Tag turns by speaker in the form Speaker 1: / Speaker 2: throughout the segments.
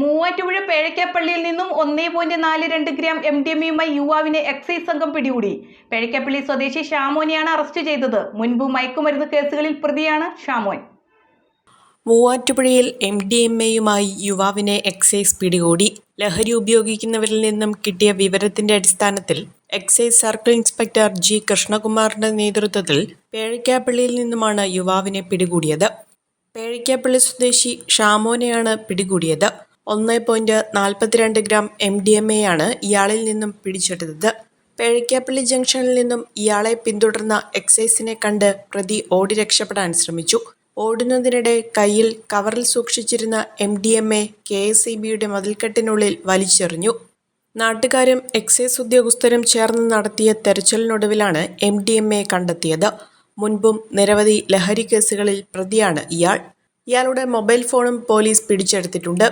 Speaker 1: മൂവാറ്റുപുഴ പേഴയ്ക്കാപ്പള്ളിയിൽ നിന്നും ഒന്നേ പോയിന്റ് നാല് രണ്ട് ഗ്രാം എം ഡി എമ്മയുമായി യുവാവിനെ എക്സൈസ് സംഘം പിടികൂടി. പേഴയ്ക്കാപ്പള്ളി സ്വദേശി ഷാമോനെയാണ് അറസ്റ്റ് ചെയ്തത്. മുൻപ് മയക്കുമരുന്ന് കേസുകളിൽ പ്രതിയാണ് ഷാമോൻ.
Speaker 2: മൂവാറ്റുപുഴയിൽ എം ഡി എം എയുമായി യുവാവിനെ എക്സൈസ് പിടികൂടി. ലഹരി ഉപയോഗിക്കുന്നവരിൽ നിന്നും കിട്ടിയ വിവരത്തിന്റെ അടിസ്ഥാനത്തിൽ എക്സൈസ് സർക്കിൾ ഇൻസ്പെക്ടർ ജി കൃഷ്ണകുമാറിന്റെ നേതൃത്വത്തിൽ പേഴക്കാപ്പള്ളിയിൽ നിന്നുമാണ് യുവാവിനെ പിടികൂടിയത്. പേഴിക്കാപ്പള്ളി സ്വദേശി ഷാമോനെയാണ് പിടികൂടിയത്. ഒന്ന് പോയിന്റ് നാൽപ്പത്തിരണ്ട് ഗ്രാം എം ഡി എം എയാണ് ഇയാളിൽ നിന്നും പിടിച്ചെടുത്തത്. പേഴിക്കാപ്പള്ളി ജംഗ്ഷനിൽ നിന്നും ഇയാളെ പിന്തുടർന്ന എക്സൈസിനെ കണ്ട് പ്രതി ഓടി രക്ഷപ്പെടാൻ ശ്രമിച്ചു. ഓടുന്നതിനിടെ കയ്യിൽ കവറിൽ സൂക്ഷിച്ചിരുന്ന M D M A K S E ബിയുടെ മതിൽക്കെട്ടിനുള്ളിൽ വലിച്ചെറിഞ്ഞു. നാട്ടുകാരും എക്സൈസ് ഉദ്യോഗസ്ഥരും ചേർന്ന് നടത്തിയ തെരച്ചിലിനൊടുവിലാണ് എം ഡി എം എ കണ്ടെത്തിയത്. മുൻപും നിരവധി ലഹരി കേസുകളിൽ പ്രതിയാണ് ഇയാൾ. ഇയാളുടെ മൊബൈൽ ഫോണും പോലീസ് പിടിച്ചെടുത്തിട്ടുണ്ട്.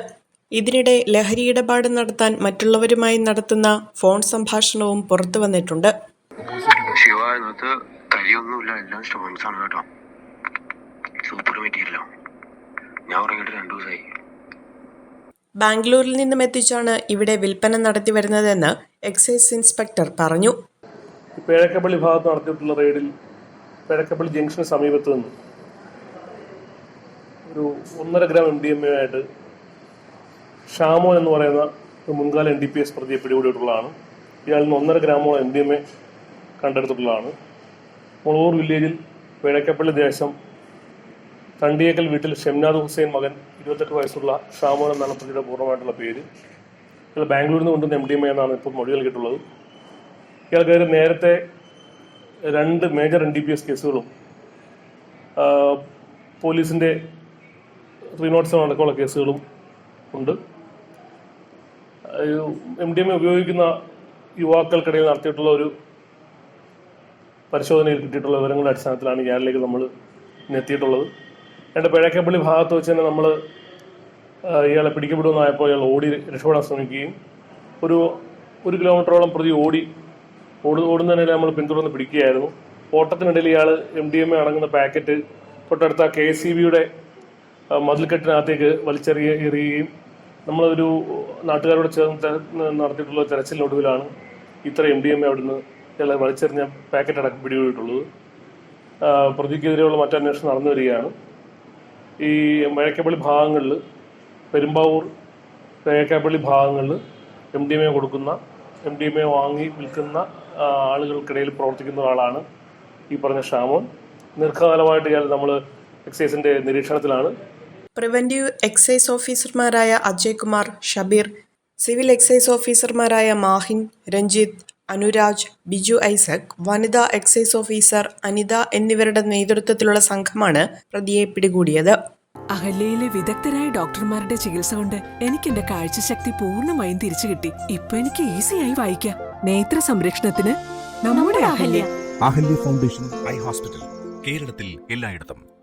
Speaker 2: ഇതിനിടെ ലഹരി ഇടപാട് നടത്താൻ മറ്റുള്ളവരുമായി നടത്തുന്ന ഫോൺ സംഭാഷണവും പുറത്തു വന്നിട്ടുണ്ട്.
Speaker 3: ശിവ ഇതിനകത്ത് കരിയൊന്നുമില്ല എല്ലാം സ്റ്റോൺസ് ആണ് കേട്ടോ. സൂപ്പർ മെറ്റീരിയലോ. ഞാൻ ഉറങ്ങിയിട്ട് രണ്ടു ദിവസമായി
Speaker 2: ബാംഗ്ലൂരിൽ നിന്നും എത്തിച്ചാണ് ഇവിടെ വിൽപ്പന നടത്തി വരുന്നതെന്ന് എക്സൈസ് ഇൻസ്പെക്ടർ പറഞ്ഞു.
Speaker 4: പേഴക്കപ്പള്ളി ഭാഗത്ത് നടത്തിയിട്ടുള്ള റെയ്ഡിൽ പേഴക്കപ്പള്ളി ജംഗ്ഷന് സമീപത്ത് നിന്ന് ഒരു ഒന്നര gram M D M A ആയിട്ട് ഷാമോ എന്ന് പറയുന്ന ഒരു മുൻകാല എൻ ഡി പി എസ് പ്രതിയെ പിടികൂടിയിട്ടുള്ളതാണ്. ഇയാളിൽ നിന്ന് ഒന്നര ഗ്രാമോളം എം ഡി എം എ കണ്ടെടുത്തിട്ടുള്ളതാണ്. മുളവൂർ വില്ലേജിൽ വേഴക്കപ്പള്ളി ദേശം തണ്ടിയേക്കൽ വീട്ടിൽ ഷംനാദ് ഹുസൈൻ മകൻ ഇരുപത്തെട്ട് വയസ്സുള്ള ഷാമോൻ എന്നാണ് പ്രതിയുടെ പൂർണമായിട്ടുള്ള പേര്. ഇയാൾ ബാംഗ്ലൂരിൽ നിന്ന് കൊണ്ടുവന്ന എം ഡി എം എന്നാണ് ഇപ്പോൾ മൊഴി നൽകിയിട്ടുള്ളത്. ഇയാൾക്കെതിരെ നേരത്തെ രണ്ട് major N D P S കേസുകളും പോലീസിന്റെ സെവൻ അടക്കമുള്ള കേസുകളും ഉണ്ട്. എം ഡി എം ഉപയോഗിക്കുന്ന യുവാക്കൾക്കിടയിൽ നടത്തിയിട്ടുള്ള ഒരു പരിശോധനയിൽ കിട്ടിയിട്ടുള്ള വിവരങ്ങളുടെ അടിസ്ഥാനത്തിലാണ് ഇയാളിലേക്ക് നമ്മൾ എത്തിയിട്ടുള്ളത്. എന്റെ പിഴക്കപ്പള്ളി ഭാഗത്ത് വെച്ച് തന്നെ നമ്മൾ ഇയാളെ പിടിക്കപ്പെടുമെന്നായപ്പോൾ ഇയാൾ ഓടി രക്ഷപ്പെടാൻ ശ്രമിക്കുകയും ഒരു ഒരു കിലോമീറ്ററോളം പ്രതി ഓടി ഓടു ഓടുന്നതിനെ നമ്മൾ പിന്തുടർന്ന് പിടിക്കുകയായിരുന്നു. ഓട്ടത്തിനിടയിൽ ഇയാൾ എം ഡി എം എ അടങ്ങുന്ന പാക്കറ്റ് തൊട്ടടുത്ത കെ സി ബിയുടെ മതിൽക്കെട്ടിനകത്തേക്ക് വലിച്ചെറിയ എറിയുകയും നമ്മളൊരു നാട്ടുകാരോട് ചേർന്ന് നടത്തിയിട്ടുള്ള തെരച്ചിലിനൊടുവിലാണ് ഇത്ര എം ഡി എം എ അവിടുന്ന് ഇയാളെ വലിച്ചെറിഞ്ഞ പാക്കറ്റ് അടക്കം പിടികൂടിയിട്ടുള്ളത്. പ്രതിക്കെതിരെയുള്ള മറ്റന്വേഷണം നടന്നു വരികയാണ്. ഈ മഴക്കപ്പള്ളി ഭാഗങ്ങളിൽ പെരുമ്പാവൂർ തേക്കാപ്പള്ളി ഭാഗങ്ങളിൽ എം ഡി എം എ കൊടുക്കുന്ന എം ഡി എം എ വാങ്ങി വിൽക്കുന്ന ആളുകൾക്കിടയിൽ പ്രവർത്തിക്കുന്ന ഒരാളാണ് ഈ പറഞ്ഞ ഷാമോൻ. ദീർഘകാലമായിട്ട് ഇയാൾ നമ്മൾ എക്സൈസിന്റെ നിരീക്ഷണത്തിലാണ്.
Speaker 2: പ്രിവന്റീവ് എക്സൈസ് ഓഫീസർമാരായ അജയ് കുമാർ ഷബീർ സിവിൽ എക്സൈസ് ഓഫീസർമാരായ മാഹിൻ രഞ്ജിത്ത് അനുരാജ് ബിജു ഐസക് വനിതാ എക്സൈസ് ഓഫീസർ അനിത എന്നിവരുടെ നേതൃത്വത്തിലുള്ള സംഘമാണ് പ്രതിയെ പിടികൂടിയത്.
Speaker 5: അഹല്യയിലെ വിദഗ്ധരായ ഡോക്ടർമാരുടെ ചികിത്സ കൊണ്ട് എനിക്ക് എന്റെ കാഴ്ചശക്തി പൂർണമായും തിരിച്ചു കിട്ടി. ഇപ്പൊ എനിക്ക് ഈസിയായി വായിക്കാം. നേത്ര സംരക്ഷണത്തിന് നമ്മുടെ Ahalya.
Speaker 6: Ahalya foundation eye hospital കേരളത്തിൽ എല്ലായിടത്തും.